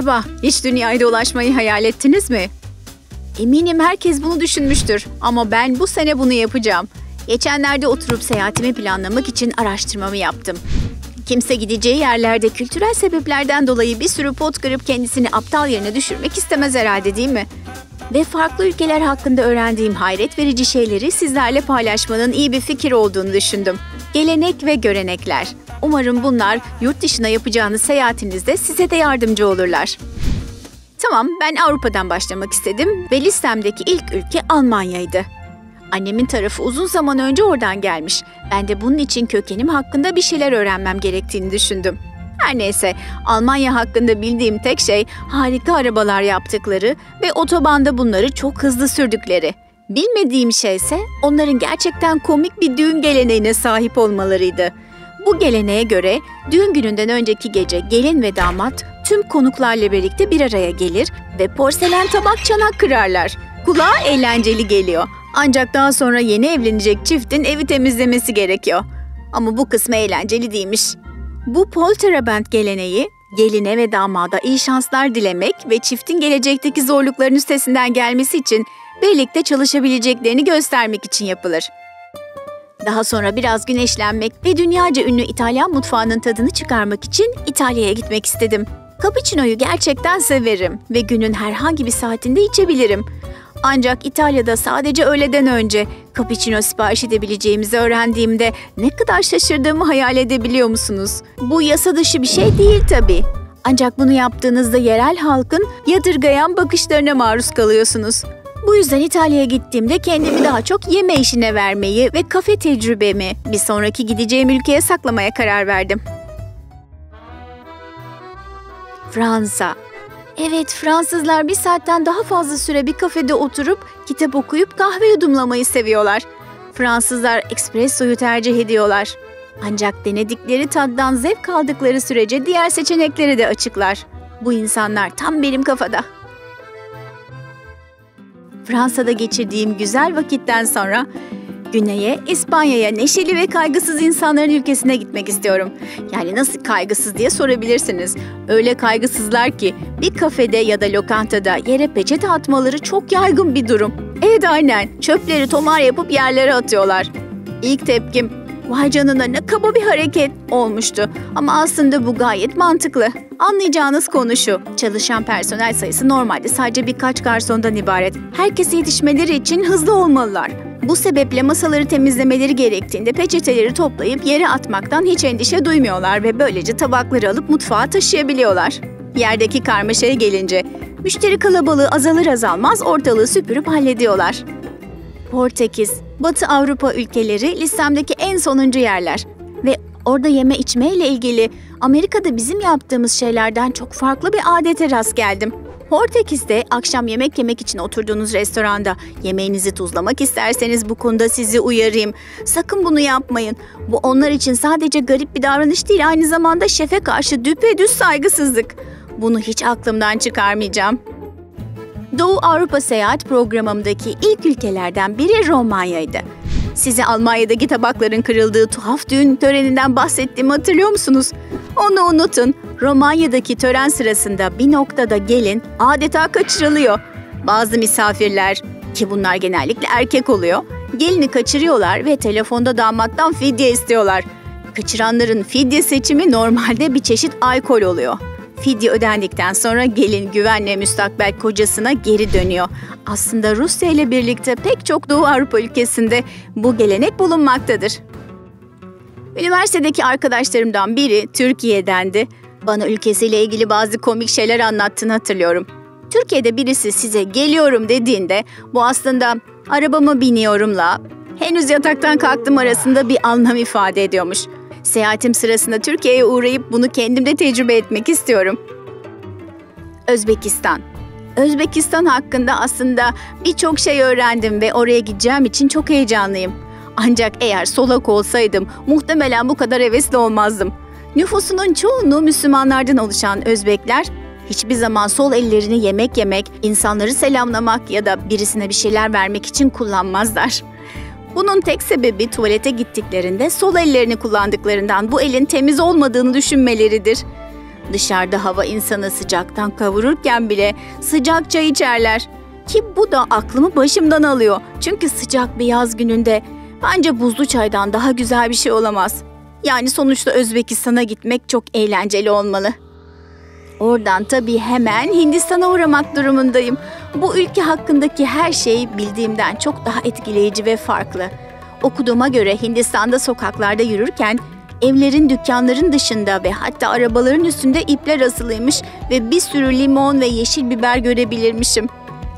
Merhaba, hiç dünyayı dolaşmayı hayal ettiniz mi? Eminim herkes bunu düşünmüştür ama ben bu sene bunu yapacağım. Geçenlerde oturup seyahatimi planlamak için araştırmamı yaptım. Kimse gideceği yerlerde kültürel sebeplerden dolayı bir sürü pot kırıp kendisini aptal yerine düşürmek istemez herhalde değil mi? Ve farklı ülkeler hakkında öğrendiğim hayret verici şeyleri sizlerle paylaşmanın iyi bir fikir olduğunu düşündüm. Gelenek ve görenekler. Umarım bunlar yurt dışına yapacağınız seyahatinizde size de yardımcı olurlar. Tamam, ben Avrupa'dan başlamak istedim ve listemdeki ilk ülke Almanya'ydı. Annemin tarafı uzun zaman önce oradan gelmiş. Ben de bunun için kökenim hakkında bir şeyler öğrenmem gerektiğini düşündüm. Her neyse, Almanya hakkında bildiğim tek şey harika arabalar yaptıkları ve otobanda bunları çok hızlı sürdükleri. Bilmediğim şey ise onların gerçekten komik bir düğün geleneğine sahip olmalarıydı. Bu geleneğe göre düğün gününden önceki gece gelin ve damat tüm konuklarla birlikte bir araya gelir ve porselen tabak çanak kırarlar. Kulağa eğlenceli geliyor. Ancak daha sonra yeni evlenecek çiftin evi temizlemesi gerekiyor. Ama bu kısmı eğlenceli değilmiş. Bu polterabend geleneği geline ve damada iyi şanslar dilemek ve çiftin gelecekteki zorlukların üstesinden gelmesi için birlikte çalışabileceklerini göstermek için yapılır. Daha sonra biraz güneşlenmek ve dünyaca ünlü İtalyan mutfağının tadını çıkarmak için İtalya'ya gitmek istedim. Cappuccino'yu gerçekten severim ve günün herhangi bir saatinde içebilirim. Ancak İtalya'da sadece öğleden önce cappuccino sipariş edebileceğimizi öğrendiğimde ne kadar şaşırdığımı hayal edebiliyor musunuz? Bu yasa dışı bir şey değil tabii. Ancak bunu yaptığınızda yerel halkın yadırgayan bakışlarına maruz kalıyorsunuz. Bu yüzden İtalya'ya gittiğimde kendimi daha çok yeme işine vermeyi ve kafe tecrübemi bir sonraki gideceğim ülkeye saklamaya karar verdim. Fransa Evet, Fransızlar bir saatten daha fazla süre bir kafede oturup kitap okuyup kahve yudumlamayı seviyorlar. Fransızlar espressoyu tercih ediyorlar. Ancak denedikleri taddan zevk aldıkları sürece diğer seçenekleri de açıklar. Bu insanlar tam benim kafada. Fransa'da geçirdiğim güzel vakitten sonra Güney'e, İspanya'ya, neşeli ve kaygısız insanların ülkesine gitmek istiyorum. Yani nasıl kaygısız diye sorabilirsiniz. Öyle kaygısızlar ki bir kafede ya da lokantada yere peçete atmaları çok yaygın bir durum. Evet aynen, çöpleri tomar yapıp yerlere atıyorlar. İlk tepkim, vay canına ne kaba bir hareket olmuştu. Ama aslında bu gayet mantıklı. Anlayacağınız konu şu, çalışan personel sayısı normalde sadece birkaç garsondan ibaret. Herkese yetişmeleri için hızlı olmalılar. Bu sebeple masaları temizlemeleri gerektiğinde peçeteleri toplayıp yere atmaktan hiç endişe duymuyorlar ve böylece tabakları alıp mutfağa taşıyabiliyorlar. Yerdeki karmaşaya gelince müşteri kalabalığı azalır azalmaz ortalığı süpürüp hallediyorlar. Portekiz, Batı Avrupa ülkeleri listemdeki en sonuncu yerler ve orada yeme içme ile ilgili Amerika'da bizim yaptığımız şeylerden çok farklı bir adete rast geldim. Portekiz'de akşam yemek yemek için oturduğunuz restoranda yemeğinizi tuzlamak isterseniz bu konuda sizi uyarayım. Sakın bunu yapmayın. Bu onlar için sadece garip bir davranış değil aynı zamanda şefe karşı düpedüz saygısızlık. Bunu hiç aklımdan çıkarmayacağım. Doğu Avrupa seyahat programımdaki ilk ülkelerden biri Romanya'ydı. Size Almanya'daki tabakların kırıldığı tuhaf düğün töreninden bahsettiğimi hatırlıyor musunuz? Onu unutun. Romanya'daki tören sırasında bir noktada gelin adeta kaçırılıyor. Bazı misafirler ki bunlar genellikle erkek oluyor, gelini kaçırıyorlar ve telefonda damattan fidye istiyorlar. Kaçıranların fidye seçimi normalde bir çeşit alkol oluyor. Fidye ödendikten sonra gelin güvenle müstakbel kocasına geri dönüyor. Aslında Rusya ile birlikte pek çok Doğu Avrupa ülkesinde bu gelenek bulunmaktadır. Üniversitedeki arkadaşlarımdan biri Türkiye'dendi. Bana ülkesiyle ilgili bazı komik şeyler anlattığını hatırlıyorum. Türkiye'de birisi size geliyorum dediğinde bu aslında arabama biniyorumla henüz yataktan kalktım arasında bir anlam ifade ediyormuş. Seyahatim sırasında Türkiye'ye uğrayıp bunu kendimde tecrübe etmek istiyorum. Özbekistan Özbekistan hakkında aslında birçok şey öğrendim ve oraya gideceğim için çok heyecanlıyım. Ancak eğer solak olsaydım muhtemelen bu kadar hevesli olmazdım. Nüfusunun çoğunluğu Müslümanlardan oluşan Özbekler hiçbir zaman sol ellerini yemek yemek, insanları selamlamak ya da birisine bir şeyler vermek için kullanmazlar. Bunun tek sebebi tuvalete gittiklerinde sol ellerini kullandıklarından bu elin temiz olmadığını düşünmeleridir. Dışarıda hava insanı sıcaktan kavururken bile sıcak çay içerler. Ki bu da aklımı başımdan alıyor. Çünkü sıcak bir yaz gününde bence buzlu çaydan daha güzel bir şey olamaz. Yani sonuçta Özbekistan'a gitmek çok eğlenceli olmalı. Oradan tabii hemen Hindistan'a uğramak durumundayım. Bu ülke hakkındaki her şey bildiğimden çok daha etkileyici ve farklı. Okuduğuma göre Hindistan'da sokaklarda yürürken evlerin, dükkanların dışında ve hatta arabaların üstünde ipler asılıymış ve bir sürü limon ve yeşil biber görebilirmişim.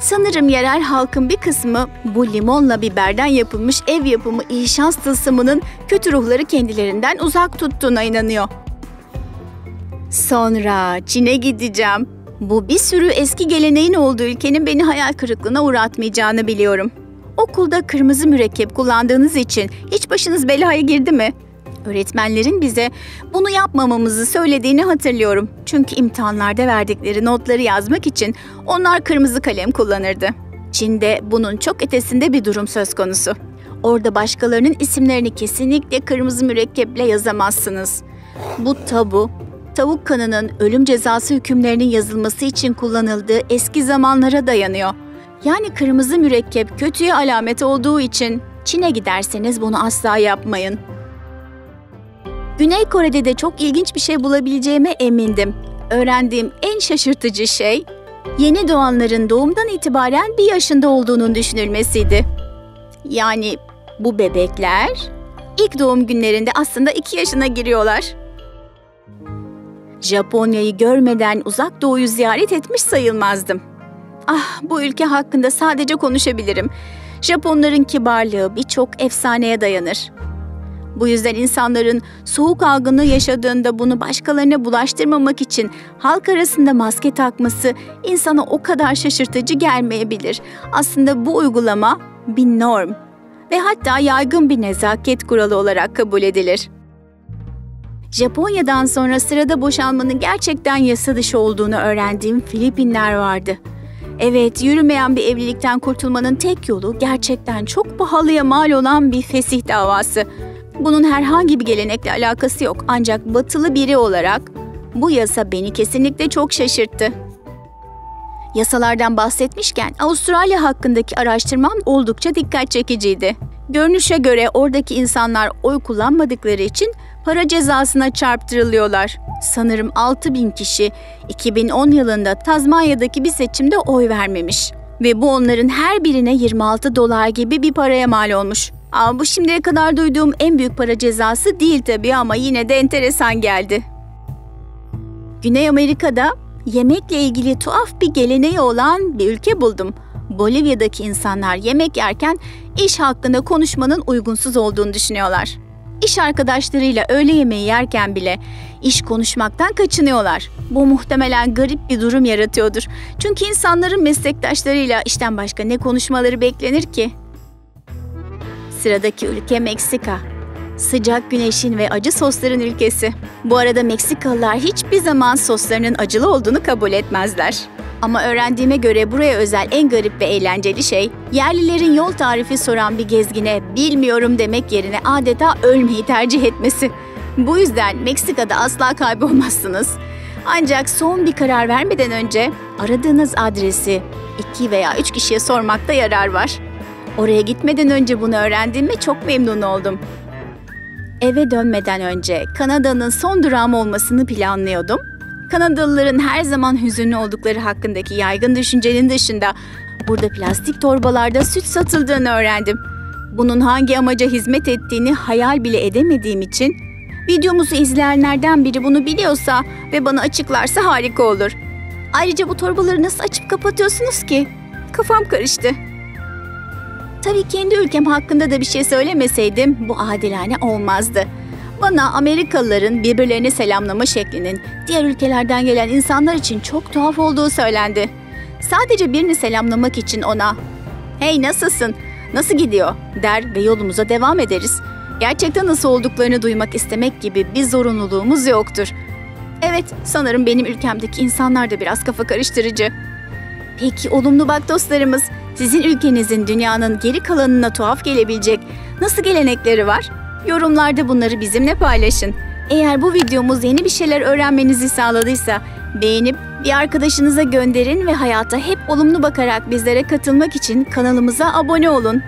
Sanırım yerel halkın bir kısmı bu limonla biberden yapılmış ev yapımı iyi şans tılsımının kötü ruhları kendilerinden uzak tuttuğuna inanıyor. Sonra Çin'e gideceğim. Bu bir sürü eski geleneğin olduğu ülkenin beni hayal kırıklığına uğratmayacağını biliyorum. Okulda kırmızı mürekkep kullandığınız için hiç başınız belaya girdi mi? Öğretmenlerin bize bunu yapmamamızı söylediğini hatırlıyorum. Çünkü imtihanlarda verdikleri notları yazmak için onlar kırmızı kalem kullanırdı. Çin'de bunun çok ötesinde bir durum söz konusu. Orada başkalarının isimlerini kesinlikle kırmızı mürekkeple yazamazsınız. Bu tabu, tavuk kanının ölüm cezası hükümlerinin yazılması için kullanıldığı eski zamanlara dayanıyor. Yani kırmızı mürekkep kötüye alamet olduğu için Çin'e giderseniz bunu asla yapmayın. Güney Kore'de de çok ilginç bir şey bulabileceğime emindim. Öğrendiğim en şaşırtıcı şey, yeni doğanların doğumdan itibaren bir yaşında olduğunun düşünülmesiydi. Yani bu bebekler ilk doğum günlerinde aslında iki yaşına giriyorlar. Japonya'yı görmeden uzak doğuyu ziyaret etmiş sayılmazdım. Ah bu ülke hakkında sadece konuşabilirim. Japonların kibarlığı birçok efsaneye dayanır. Bu yüzden insanların soğuk algını yaşadığında bunu başkalarına bulaştırmamak için halk arasında maske takması insana o kadar şaşırtıcı gelmeyebilir. Aslında bu uygulama bir norm ve hatta yaygın bir nezaket kuralı olarak kabul edilir. Japonya'dan sonra sırada boşanmanın gerçekten yasa dışı olduğunu öğrendiğim Filipinler vardı. Evet, yürümeyen bir evlilikten kurtulmanın tek yolu gerçekten çok pahalıya mal olan bir fesih davası. Bunun herhangi bir gelenekle alakası yok ancak batılı biri olarak bu yasa beni kesinlikle çok şaşırttı. Yasalardan bahsetmişken Avustralya hakkındaki araştırmam oldukça dikkat çekiciydi. Görünüşe göre oradaki insanlar oy kullanmadıkları için para cezasına çarptırılıyorlar. Sanırım 6 bin kişi 2010 yılında Tazmanya'daki bir seçimde oy vermemiş. Ve bu onların her birine 26 dolar gibi bir paraya mal olmuş. Aa, bu şimdiye kadar duyduğum en büyük para cezası değil tabii ama yine de enteresan geldi. Güney Amerika'da yemekle ilgili tuhaf bir geleneği olan bir ülke buldum. Bolivya'daki insanlar yemek yerken iş hakkında konuşmanın uygunsuz olduğunu düşünüyorlar. İş arkadaşlarıyla öğle yemeği yerken bile iş konuşmaktan kaçınıyorlar. Bu muhtemelen garip bir durum yaratıyordur. Çünkü insanların meslektaşlarıyla işten başka ne konuşmaları beklenir ki? Sıradaki ülke Meksika. Sıcak güneşin ve acı sosların ülkesi. Bu arada Meksikalılar hiçbir zaman soslarının acılı olduğunu kabul etmezler. Ama öğrendiğime göre buraya özel en garip ve eğlenceli şey, yerlilerin yol tarifi soran bir gezgine bilmiyorum demek yerine adeta ölmeyi tercih etmesi. Bu yüzden Meksika'da asla kaybolmazsınız. Ancak son bir karar vermeden önce aradığınız adresi iki veya üç kişiye sormakta yarar var. Oraya gitmeden önce bunu öğrendiğime çok memnun oldum. Eve dönmeden önce Kanada'nın son durağım olmasını planlıyordum. Kanadalıların her zaman hüzünlü oldukları hakkındaki yaygın düşüncenin dışında burada plastik torbalarda süt satıldığını öğrendim. Bunun hangi amaca hizmet ettiğini hayal bile edemediğim için videomuzu izleyenlerden biri bunu biliyorsa ve bana açıklarsa harika olur. Ayrıca bu torbaları nasıl açıp kapatıyorsunuz ki? Kafam karıştı. Tabii kendi ülkem hakkında da bir şey söylemeseydim bu adilane olmazdı. Bana Amerikalıların birbirlerini selamlama şeklinin diğer ülkelerden gelen insanlar için çok tuhaf olduğu söylendi. Sadece birini selamlamak için ona "Hey nasılsın? Nasıl gidiyor?" der ve yolumuza devam ederiz. Gerçekten nasıl olduklarını duymak istemek gibi bir zorunluluğumuz yoktur. Evet, sanırım benim ülkemdeki insanlar da biraz kafa karıştırıcı. Peki olumlu bak dostlarımız, sizin ülkenizin dünyanın geri kalanına tuhaf gelebilecek nasıl gelenekleri var? Yorumlarda bunları bizimle paylaşın. Eğer bu videomuz yeni bir şeyler öğrenmenizi sağladıysa beğenip bir arkadaşınıza gönderin ve hayata hep olumlu bakarak bizlere katılmak için kanalımıza abone olun.